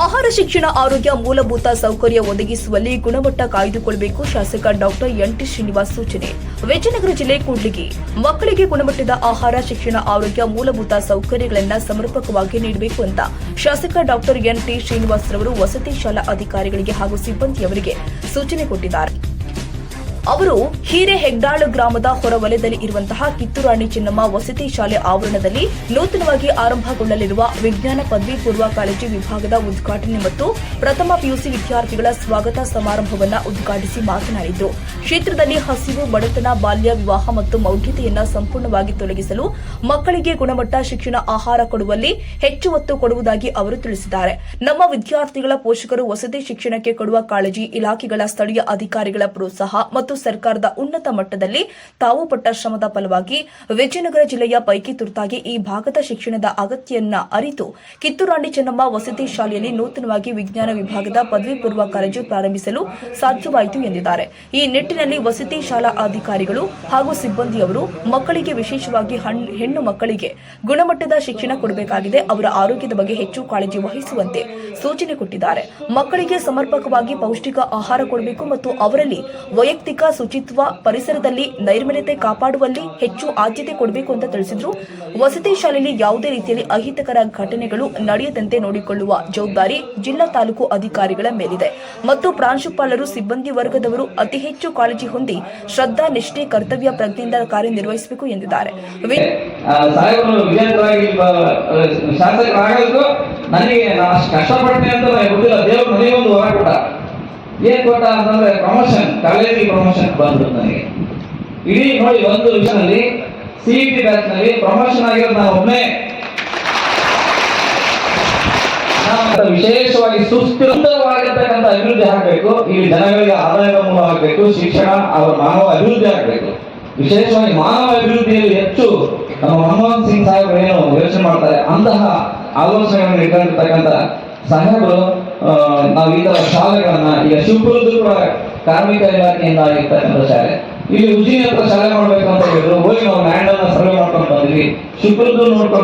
ಆಹಾರ ಶಿಕ್ಷಣ ಆರೋಗ್ಯ ಮೂಲಭೂತ ಸೌಕರ್ಯ ಒದಗಿಸುವಲ್ಲಿ ಗುಣಮಟ್ಟ ಕಾಯ್ದುಕೊಳ್ಳಬೇಕು ಶಾಸಕ ಡಾಕ್ಟರ್ ಎನ್. ಟಿ. ಶ್ರೀನಿವಾಸ್ ಸೂಚನೆ. ವಿಜಯನಗರ ಜಿಲ್ಲೆ ಕೂಡ್ಲಿಗಿ. ಮಕ್ಕಳಿಗೆ ಗುಣಮಟ್ಟದ ಆಹಾರ ಶಿಕ್ಷಣ ಆರೋಗ್ಯ ಮೂಲಭೂತ ಸೌಕರ್ಯಗಳನ್ನು ಸಮರ್ಪಕವಾಗಿ ನೀಡಬೇಕು ಅಂತ ಶಾಸಕ ಡಾಕ್ಟರ್ ಎನ್. ಟಿ. ಶ್ರೀನಿವಾಸ್ ರವರು ವಸತಿ ಶಾಲಾ ಅಧಿಕಾರಿಗಳಿಗೆ ಹಾಗೂ ಸಿಬ್ಬಂದಿಯವರಿಗೆ ಸೂಚನೆ ಕೊಟ್ಟಿದ್ದಾರೆ. ಅವರು ಹಿರೇಹೆಗ್ದಾಳು ಗ್ರಾಮದ ಹೊರವಲಯದಲ್ಲಿ ಇರುವಂತಹ ಕಿತ್ತೂರಾಣಿ ಚಿನ್ನಮ್ಮ ವಸತಿ ಶಾಲೆ ಆವರಣದಲ್ಲಿ ನೂತನವಾಗಿ ಆರಂಭಗೊಳ್ಳಲಿರುವ ವಿಜ್ಞಾನ ಪದವಿ ಪೂರ್ವ ಕಾಲೇಜು ವಿಭಾಗದ ಉದ್ಘಾಟನೆ ಮತ್ತು ಪ್ರಥಮ ಪಿಯುಸಿ ವಿದ್ಯಾರ್ಥಿಗಳ ಸ್ವಾಗತ ಸಮಾರಂಭವನ್ನು ಉದ್ಘಾಟಿಸಿ ಮಾತನಾಡಿದರು. ಕ್ಷೇತ್ರದಲ್ಲಿ ಹಸಿವು, ಬಡತನ, ಬಾಲ್ಯ, ವಿವಾಹ ಮತ್ತು ಮೌಢ್ಯತೆಯನ್ನ ಸಂಪೂರ್ಣವಾಗಿ ತೊಲಗಿಸಲು ಮಕ್ಕಳಿಗೆ ಗುಣಮಟ್ಟ ಶಿಕ್ಷಣ ಆಹಾರ ಕೊಡುವಲ್ಲಿ ಹೆಚ್ಚು ಒತ್ತು ಕೊಡುವುದಾಗಿ ಅವರು ತಿಳಿಸಿದ್ದಾರೆ. ನಮ್ಮ ವಿದ್ಯಾರ್ಥಿಗಳ ಪೋಷಕರು ವಸತಿ ಶಿಕ್ಷಣಕ್ಕೆ ಕೊಡುವ ಕಾಳಜಿ ಇಲಾಖೆಗಳ ಸ್ಥಳೀಯ ಅಧಿಕಾರಿಗಳ ಪ್ರೋತ್ಸಾಹ ಮತ್ತು ಸರ್ಕಾರದ ಉನ್ನತ ಮಟ್ಟದಲ್ಲಿ ತಾವು ಪಟ್ಟ ಶ್ರಮದ ಫಲವಾಗಿ ವಿಜಯನಗರ ಜಿಲ್ಲೆಯ ಪೈಕಿ ತುರ್ತಾಗಿ ಈ ಭಾಗದ ಶಿಕ್ಷಣದ ಅಗತ್ಯನ್ನ ಅರಿತು ಕಿತ್ತೂರಾಣಿ ಚೆನ್ನಮ್ಮ ವಸತಿ ಶಾಲೆಯಲ್ಲಿ ನೂತನವಾಗಿ ವಿಜ್ಞಾನ ವಿಭಾಗದ ಪದವಿ ಪೂರ್ವ ಕಾಲೇಜು ಪ್ರಾರಂಭಿಸಲು ಸಾಧ್ಯವಾಯಿತು ಎಂದಿದ್ದಾರೆ. ಈ ನಿಟ್ಟಿನಲ್ಲಿ ವಸತಿ ಶಾಲಾ ಅಧಿಕಾರಿಗಳು ಹಾಗೂ ಸಿಬ್ಬಂದಿಯವರು ಮಕ್ಕಳಿಗೆ ವಿಶೇಷವಾಗಿ ಹಣ್- ಹೆಣ್ಣು ಮಕ್ಕಳಿಗೆ ಗುಣಮಟ್ಟದ ಶಿಕ್ಷಣ ಕೊಡಬೇಕಾಗಿದೆ. ಅವರ ಆರೋಗ್ಯದ ಬಗ್ಗೆ ಹೆಚ್ಚು ಕಾಳಜಿ ವಹಿಸುವಂತೆ ಸೂಚನೆ ಕೊಟ್ಟಿದ್ದಾರೆ. ಮಕ್ಕಳಿಗೆ ಸಮರ್ಪಕವಾಗಿ ಪೌಷ್ಟಿಕ ಆಹಾರ ಕೊಡಬೇಕು ಮತ್ತು ಅವರಲ್ಲಿ ವೈಯಕ್ತಿಕ ಶುಚಿತ್ವ ಪರಿಸರದಲ್ಲಿ ನೈರ್ಮಲ್ಯತೆ ಕಾಪಾಡುವಲ್ಲಿ ಹೆಚ್ಚು ಆದ್ಯತೆ ಕೊಡಬೇಕು ಅಂತ ತಿಳಿಸಿದ್ರು. ವಸತಿ ಶಾಲೆಯಲ್ಲಿ ಯಾವುದೇ ರೀತಿಯಲ್ಲಿ ಅಹಿತಕರ ಘಟನೆಗಳು ನಡೆಯದಂತೆ ನೋಡಿಕೊಳ್ಳುವ ಜವಾಬ್ದಾರಿ ಜಿಲ್ಲಾ ತಾಲೂಕು ಅಧಿಕಾರಿಗಳ ಮೇಲಿದೆ. ಮತ್ತು ಪ್ರಾಂಶುಪಾಲರು ಸಿಬ್ಬಂದಿ ವರ್ಗದವರು ಅತಿ ಹೆಚ್ಚು ಕಾಳಜಿ ಹೊಂದಿ ಶ್ರದ್ಧಾ ನಿಷ್ಠೆ ಕರ್ತವ್ಯ ಪ್ರಜ್ಞೆಯಿಂದ ಕಾರ್ಯನಿರ್ವಹಿಸಬೇಕು ಎಂದಿದ್ದಾರೆ. ನನಗೆ ನಾನು ಕಷ್ಟಪಡ್ತೀನಿ ಅಂತ ಗೊತ್ತಿಲ್ಲ. ದೇವರು ಏನ್ ಕೊಟ್ಟ ಅಂತಂದ್ರೆ ಪ್ರಮೋಷನ್ ಕಾಲೇಜಿಗೆ ಪ್ರಮೋಷನ್ ಬಂದ್ರು ನನಗೆ. ಇಡೀ ನೋಡಿ ಒಂದು ವಿಷಯದಲ್ಲಿ ಸಿ ಟಿ ಬ್ಯಾಚ್ನಲ್ಲಿ ಪ್ರಮೋಷನ್ ಆಗಿರೋದು ನಾನು ಒಮ್ಮೆ ವಿಶೇಷವಾಗಿ ಸುಸ್ಥಿರವಾಗಿರ್ತಕ್ಕಂಥ ಅಭಿವೃದ್ಧಿ ಆಗಬೇಕು ಇಲ್ಲಿ ಜನಗಳಿಗೆ ಆದಾಯದ ಮೂಲ ಆಗಬೇಕು, ಶಿಕ್ಷಣ ಅವರ ಮಾನವ ಅಭಿವೃದ್ಧಿ ಆಗಬೇಕು. ವಿಶೇಷವಾಗಿ ಮಾನವ ಅಭಿವೃದ್ಧಿಯಲ್ಲಿ ಹೆಚ್ಚು ನಮ್ಮ ಮನಮೋಹನ್ ಸಿಂಗ್ ಸಾಹೇಬರು ಏನು ಯೋಚನೆ ಮಾಡ್ತಾರೆ, ಅಂತಹ ಆಲೋಚನೆಗಳನ್ನು ಇಟ್ಕೊಂಡಿರ್ತಕ್ಕಂಥ ಸಾಹೇಬರು ನಾವು ಈ ಶಾಲೆಗಳನ್ನ ಈಗ ಶಿವಪುರದ್ದು ಕೂಡ ಕಾರ್ಮಿಕ ಇಲಾಖೆಯಿಂದ ಆಗಿರ್ತಕ್ಕಂಥ ಶಾಲೆ. ಇಲ್ಲಿ ಉಜಿನಿ ಹತ್ರ ಶಾಲೆ ಮಾಡ್ಬೇಕು ಅಂತ ಹೇಳಿದ್ರು. ಹೋಗಿ ನಾವು ಲ್ಯಾಂಡ್ ಅನ್ನ ಸರ್ವೆ ಮಾಡ್ಕೊಂಡು ಬಂದ್ವಿ. ಶಿವಪುರದ್ದು ನೋಡ್ಕೊಂಡು